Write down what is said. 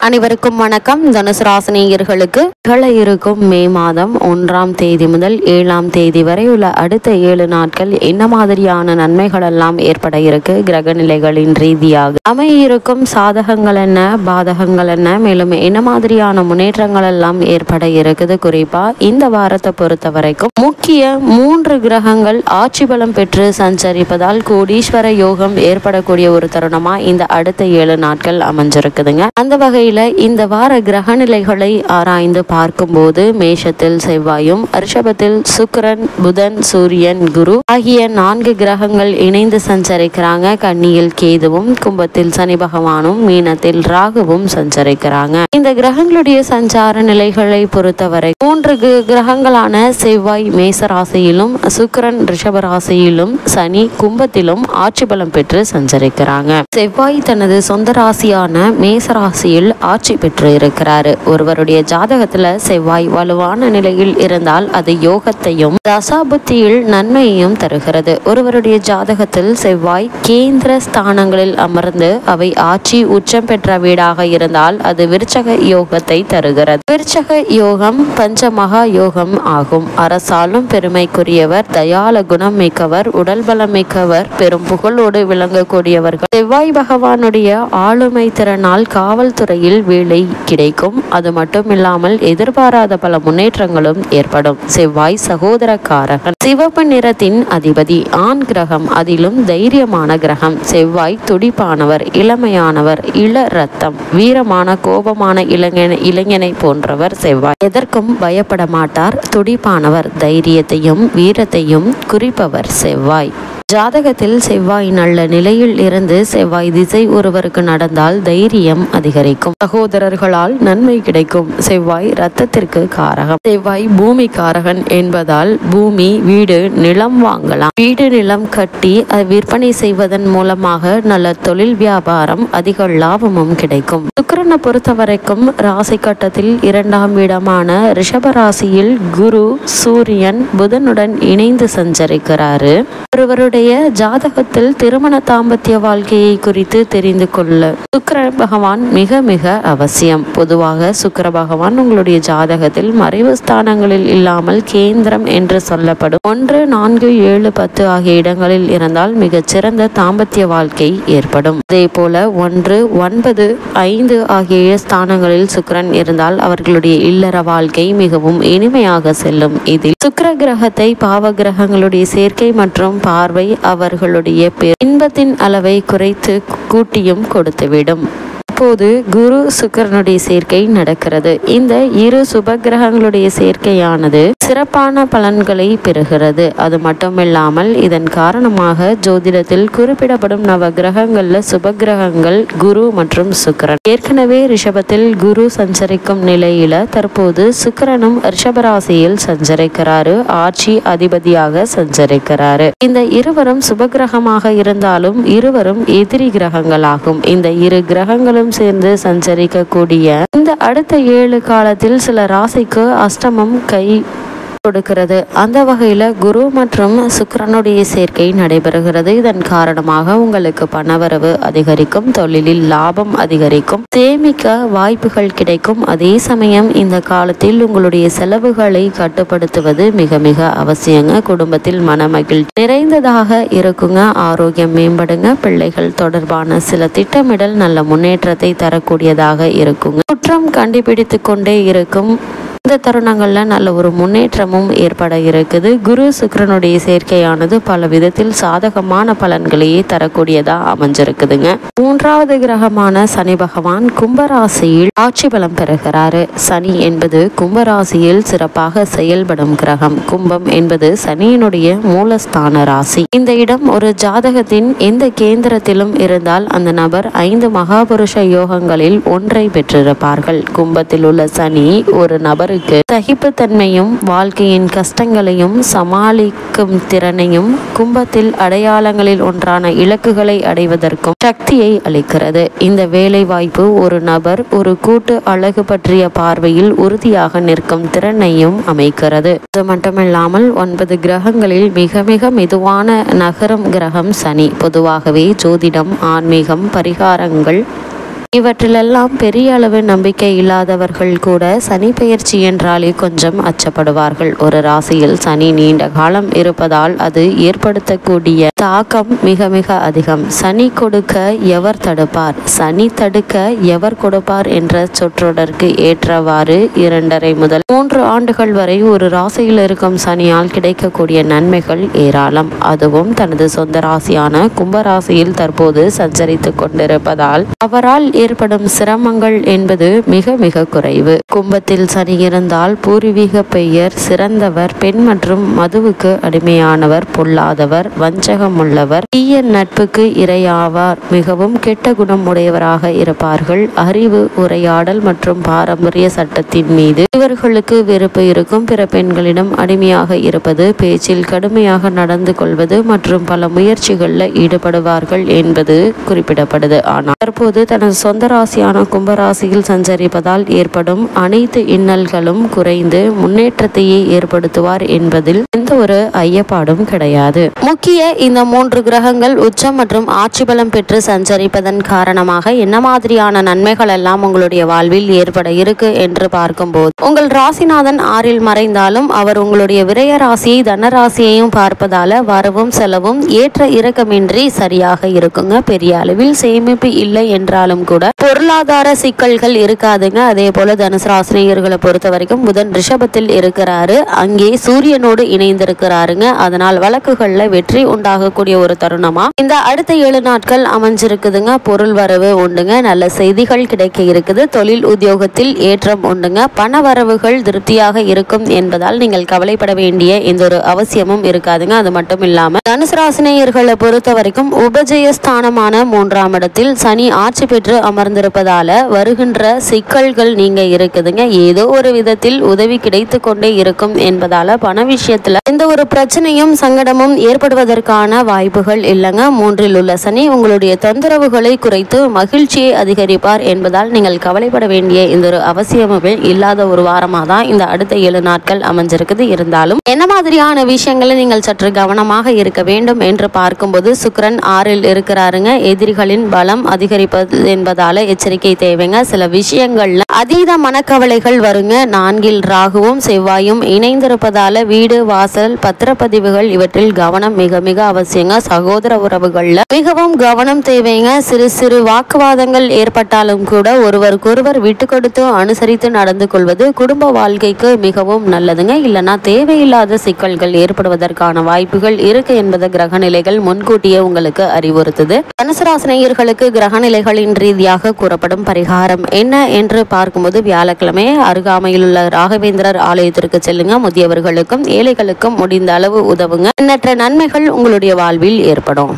அனைவருக்கும் வணக்கம். தனுசு ராசினியர்களுக்கு நிகழ இருக்கும் மே மாதம் ஒன்றாம் தேதி முதல் ஏழாம் தேதி வரை உள்ள அடுத்த ஏழு நாட்கள் என்ன மாதிரியான நன்மைகள் எல்லாம் ஏற்பட இருக்கு? கிரக நிலைகளின் ரீதியாக அமையிருக்கும் சாதகங்கள் என்ன? பாதகங்கள் என்ன? மேலும் என்ன மாதிரியான முன்னேற்றங்கள் எல்லாம் ஏற்பட இருக்குது? குறிப்பா இந்த வாரத்தை பொறுத்த வரைக்கும் முக்கிய மூன்று கிரகங்கள் ஆட்சி பலம் பெற்று சஞ்சரிப்பதால் கோடீஸ்வர யோகம் ஏற்படக்கூடிய ஒரு தருணமா இந்த அடுத்த ஏழு நாட்கள் அமைஞ்சிருக்குதுங்க. அந்த வகை வகையில் இந்த வார கிரக நிலைகளை ஆராய்ந்து பார்க்கும்போது மேஷத்தில் செவ்வாயும் ரிஷபத்தில் சுக்கரன் புதன் சூரியன் குரு ஆகிய நான்கு கிரகங்கள் இணைந்து சஞ்சரிக்கிறாங்க. கன்னியில் கேதுவும் கும்பத்தில் சனி பகவானும் மீனத்தில் ராகுவும் சஞ்சரிக்கிறாங்க. இந்த கிரகங்களுடைய சஞ்சார நிலைகளை பொறுத்தவரை மூன்று கிரகங்களான செவ்வாய் மேச ராசியிலும் சுக்கிரன் ரிஷப ராசியிலும் சனி கும்பத்திலும் ஆட்சி பலம் பெற்று சஞ்சரிக்கிறாங்க. செவ்வாய் தனது சொந்த ராசியான மேச ராசியில் ஆட்சி பெற்று இருக்கிறாரு ஒருவருடைய ஜாதகத்துல செவ்வாய் வலுவான நிலையில் இருந்தால் அது யோகத்தையும் தசாபுத்தியில் நன்மையையும் தருகிறது. ஒருவருடைய ஜாதகத்தில் செவ்வாய் கேந்திர ஸ்தானங்களில் அமர்ந்து அவை ஆட்சி உச்சம் பெற்ற வீடாக இருந்தால் அது விருச்சக யோகத்தை தருகிறது. விருச்சக யோகம் பஞ்சமகா யோகம் ஆகும். அரசாலும் பெருமைக்குரியவர் தயால குணம் மிக்கவர் உடல் பலம் மிக்கவர் பெரும் புகழோடு விளங்கக்கூடியவர்கள். செவ்வாய் பகவானுடைய ஆளுமை திறனால் காவல்துறையில் வேலை கிடைக்கும். அது மட்டும் இல்லாமல் எதிர்பாராத பல முன்னேற்றங்களும் ஏற்படும். செவ்வாய் சகோதரக்காரகன் சிவப்பு நிறத்தின் அதிபதி. ஆண் கிரகம். அதிலும் தைரியமான கிரகம். செவ்வாய் துடிப்பானவர். இளமையானவர். இள ரத்தம். வீரமான கோபமான இளைஞன இளைஞனை போன்றவர் செவ்வாய். எதற்கும் பயப்பட மாட்டார். துடிப்பானவர். தைரியத்தையும் வீரத்தையும் குறிப்பவர் செவ்வாய். ஜாதகத்தில் செவ்வாய் நல்ல நிலையில் இருந்து செவ்வாய் திசை ஒருவருக்கு நடந்தால் தைரியம் அதிகரிக்கும். சகோதரர்களால் நன்மை கிடைக்கும். செவ்வாய் ரத்தத்திற்கு காரகம். செவ்வாய் பூமி காரகன் என்பதால் பூமி வீடு நிலம் வாங்கலாம். வீடு நிலம் கட்டி அதை விற்பனை செய்வதன் மூலமாக நல்ல தொழில் வியாபாரம் அதிக லாபமும் கிடைக்கும். சுக்கிரனை பொறுத்த வரைக்கும் ராசி கட்டத்தில் இரண்டாம் இடமான ரிஷப ராசியில் குரு சூரியன் புதனுடன் இணைந்து சஞ்சரிக்கிறாரு. ஒருவருடைய ஜாதகத்தில் திருமண தாம்பத்திய வாழ்க்கையை குறித்து தெரிந்து கொள்ள சுக்கர பகவான் மிக மிக அவசியம். பொதுவாக சுக்கர பகவான் உங்களுடைய ஜாதகத்தில் மறைவு ஸ்தானங்களில் இல்லாமல் கேந்திரம் என்று சொல்லப்படும். ஒன்று நான்கு ஏழு பத்து ஆகிய இடங்களில் இருந்தால் மிகச்சிறந்த தாம்பத்திய வாழ்க்கை ஏற்படும். அதே போல ஒன்று ஒன்பது ஐந்து ஆகிய ஸ்தானங்களில் சுக்கரன் இருந்தால் அவர்களுடைய இல்லற வாழ்க்கை மிகவும் இனிமையாக செல்லும். இதில் சுக்கர கிரகத்தை பாவ கிரகங்களுடைய சேர்க்கை மற்றும் பார்வை அவர்களுடைய இன்பத்தின் அளவை குறைத்து கூட்டியும் கொடுத்துவிடும். அப்போது குரு சுக்கரனுடைய சேர்க்கை நடக்கிறது. இந்த இரு சுப கிரகங்களுடைய சேர்க்கையானது சிறப்பான பலன்களை பெறுகிறது. அது மட்டுமில்லாமல் இதன் காரணமாக ஜோதிடத்தில் குறிப்பிடப்படும் நவ கிரகங்கள்ல சுப கிரகங்கள் குரு மற்றும் சுக்கரன். ஏற்கனவே ரிஷபத்தில் குரு சஞ்சரிக்கும் நிலையில தற்போது சுக்கிரனும் ரிஷபராசியில் சஞ்சரிக்கிறாரு. ஆட்சி அதிபதியாக சஞ்சரிக்கிறாரு. இந்த இருவரும் சுபகிரகமாக இருந்தாலும் இருவரும் எதிரி கிரகங்களாகும். இந்த இரு கிரகங்களும் சேர்ந்து சஞ்சரிக்கக்கூடிய இந்த அடுத்த ஏழு காலத்தில் சில ராசிக்கு அஷ்டமம் கை கொடுக்கிறது. அந்த வகையில் குரு மற்றும் சுக்கரனுடைய சேர்க்கை நடைபெறுகிறது. இதன் காரணமாக உங்களுக்கு பணவரவு அதிகரிக்கும் தொழிலில் லாபம் அதிகரிக்கும் சேமிக்க வாய்ப்புகள் கிடைக்கும். அதே சமயம் இந்த காலத்தில் உங்களுடைய செலவுகளை கட்டுப்படுத்துவது மிக மிக அவசியங்க. குடும்பத்தில் மனமகிழ்ச்சி நிறைந்ததாக இருக்குங்க. ஆரோக்கியம் மேம்படுங்க. பிள்ளைகள் தொடர்பான சில திட்டமிடல் நல்ல முன்னேற்றத்தை தரக்கூடியதாக இருக்குங்க. குற்றம் கண்டுபிடித்து கொண்டே இருக்கும். இந்த தருணங்கள்ல நல்ல ஒரு முன்னேற்றமும் ஏற்பட இருக்குது. குரு சுக்கிரனுடைய சேர்க்கையானது பல விதத்தில் சாதகமான பலன்களையே தரக்கூடியதா அமைஞ்சிருக்குதுங்க. மூன்றாவது கிரகமான சனி பகவான் கும்பராசியில் ஆட்சி பலம் பெறுகிறாரு. சனி என்பது கும்பராசியில் சிறப்பாக செயல்படும் கிரகம். கும்பம் என்பது சனியினுடைய மூலஸ்தான ராசி. இந்த இடம் ஒரு ஜாதகத்தின் எந்த கேந்திரத்திலும் இருந்தால் அந்த நபர் ஐந்து மகாபுருஷ யோகங்களில் ஒன்றை பெற்றிருப்பார்கள். கும்பத்தில் உள்ள சனி ஒரு நபருக்கு சகிப்புத்தன்மையும் வாழ்க்கையின் கஷ்டங்களையும் சமாளிக்கும் திறனையும் கும்பத்தில் அடையாளங்களில் ஒன்றான இலக்குகளை அடைவதற்கும் சக்தியை அளிக்கிறது. இந்த வேலை வாய்ப்பு ஒரு நபர் ஒரு கூட்டு அழகு பற்றிய பார்வையில் உறுதியாக நிற்கும் திறனையும் அமைக்கிறது. அது மட்டுமில்லாமல் ஒன்பது கிரகங்களில் மிக மிக மெதுவான நகரும் கிரகம் சனி. பொதுவாகவே ஜோதிடம் ஆன்மீகம் பரிகாரங்கள் இவற்றிலெல்லாம் பெரிய அளவு நம்பிக்கை இல்லாதவர்கள் கூட சனி பெயர்ச்சி என்றாலே கொஞ்சம் அச்சப்படுவார்கள். ஒரு ராசியில் சனி நீண்ட காலம் இருப்பதால் அது ஏற்படுத்தக்கூடிய தாக்கம் மிக மிக அதிகம். சனி கொடுக்க எவர் தடுப்பார்? சனி தடுக்க எவர் கொடுப்பார் என்ற சொற்றொடருக்கு ஏற்றவாறு இரண்டரை முதல் மூன்று ஆண்டுகள் வரை ஒரு ராசியில் இருக்கும் சனியால் கிடைக்கக்கூடிய நன்மைகள் ஏராளம். அதுவும் தனது சொந்த ராசியான கும்பராசியில் தற்போது சஞ்சரித்துக் கொண்டிருப்பதால் அவரால் ஏற்படும் சிரமங்கள் என்பது மிக மிக குறைவு. கும்பத்தில் சனி இருந்தால் பூர்வீக பெயர் சிறந்தவர் பெண் மற்றும் மதுவுக்கு அடிமையானவர் பொல்லாதவர் வஞ்சகம் உள்ளவர் தீய நட்புக்கு இரையாவார். மிகவும் கெட்ட குணம் உடையவராக இருப்பார்கள். அறிவு உரையாடல் மற்றும் பாரம்பரிய சட்டத்தின் மீது இவர்களுக்கு வெறுப்பு இருக்கும். பிற பெண்களிடம் அடிமையாக இருப்பது பேச்சில் கடுமையாக நடந்து கொள்வது மற்றும் பல முயற்சிகளில் ஈடுபடுவார்கள் என்பது குறிப்பிடப்படுது. ஆனால் தற்போது தனது சொந்த ராசியான கும்பராசியில் சஞ்சரிப்பதால் ஏற்படும் அனைத்து இன்னல்களும் குறைந்து முன்னேற்றத்தையே ஏற்படுத்துவார் என்பதில் எந்த ஒரு ஐயப்பாடும் கிடையாது. முக்கிய இந்த மூன்று கிரகங்கள் உச்சம் மற்றும் ஆட்சி பலம் பெற்று சஞ்சரிப்பதன் காரணமாக என்ன மாதிரியான நன்மைகள் எல்லாம் உங்களுடைய வாழ்வில் ஏற்பட இருக்கு என்று பார்க்கும்போது உங்கள் ராசிநாதன் ஆறில் மறைந்தாலும் அவர் உங்களுடைய விரய ராசியை தனராசியையும் பார்ப்பதால வரவும் செலவும் ஏற்ற இறக்கமின்றி சரியாக இருக்குங்க. பெரிய அளவில் சேமிப்பு இல்லை என்றாலும் கூட பொருளாதார சிக்கல்கள் இருக்காதுங்க. அதே போல தனுசு ராசினியர்களை பொறுத்த வரைக்கும் புதன் ரிஷபத்தில் இருக்கிறாரு. அங்கே சூரியனோடு இணைந்திருக்கிறாருங்க. அதனால் வழக்குகள்ல வெற்றி உண்டாகக்கூடிய ஒரு தருணமா? இந்த அடுத்த ஏழு நாட்கள் அமைஞ்சிருக்குதுங்க. பொருள் வரவு உண்டுங்க. நல்ல செய்திகள் கிடைக்க இருக்குது. தொழில் உத்தியோகத்தில் ஏற்றம் உண்டுங்க. பண வரவுகள் திருப்தியாக இருக்கும் என்பதால் நீங்கள் கவலைப்பட வேண்டிய எந்த ஒரு அவசியமும் இருக்காதுங்க. அது மட்டும் இல்லாம தனுசு ராசினியர்களை பொறுத்த வரைக்கும் உபஜயஸ்தானமான மூன்றாம் இடத்தில் சனி ஆட்சி பெற்று அமர்ந்திருப்பதால வருகின்ற சிக்கல்கள் நீங்க இருக்குதுங்க. ஏதோ ஒரு விதத்தில் உதவி கிடைத்து கொண்டே இருக்கும் என்பதால பண விஷயத்துல எந்த ஒரு பிரச்சனையும் சங்கடமும் ஏற்படுவதற்கான வாய்ப்புகள் இல்லைங்க. மூன்றில் உள்ள சனி உங்களுடைய தொந்தரவுகளை குறைத்து மகிழ்ச்சியை அதிகரிப்பார் என்பதால் நீங்கள் கவலைப்பட வேண்டிய இந்த ஒரு அவசியமே இல்லாத ஒரு வாரமாக தான் இந்த அடுத்த ஏழு நாட்கள் அமைஞ்சிருக்குது. இருந்தாலும் என்ன மாதிரியான விஷயங்களை நீங்கள் சற்று கவனமாக இருக்க வேண்டும் என்று பார்க்கும்போது சுக்கிரன் ஆறில் இருக்கிறாருங்க. எதிரிகளின் பலம் அதிகரிப்பது என்பது என்பதால எச்சரிக்கை தேவைங்க. சில விஷயங்கள்ல அதீத மனக்கவலைகள் வருங்க. நான்கில் ராகுவும் செவ்வாயும் இணைந்திருப்பதால வீடு வாசல் பத்திரப்பதிவுகள் இவற்றில் கவனம் மிக மிக அவசியங்க. சகோதர உறவுகள்ல மிகவும் கவனம் தேவைங்க. சிறு சிறு வாக்குவாதங்கள் ஏற்பட்டாலும் கூட ஒருவருக்கொருவர் விட்டு கொடுத்து அனுசரித்து நடந்து கொள்வது குடும்ப வாழ்க்கைக்கு மிகவும் நல்லதுங்க. இல்லைன்னா தேவையில்லாத சிக்கல்கள் ஏற்படுவதற்கான வாய்ப்புகள் இருக்கு என்பதை கிரகநிலைகள் முன்கூட்டியே உங்களுக்கு அறிவுறுத்துது. தனுசராசினியர்களுக்கு கிரகநிலைகளின் ரீதியாக கூறப்படும் பரிகாரம் என்ன என்று பார்க்கும்போது வியாழக்கிழமை அருகாமையில் உள்ள ராகவேந்திரர் ஆலயத்திற்கு செல்லுங்க. முதியவர்களுக்கும் ஏழைகளுக்கும் முடிந்த அளவு உதவுங்க. எண்ணற்ற நன்மைகள் உங்களுடைய வாழ்வில் ஏற்படும்.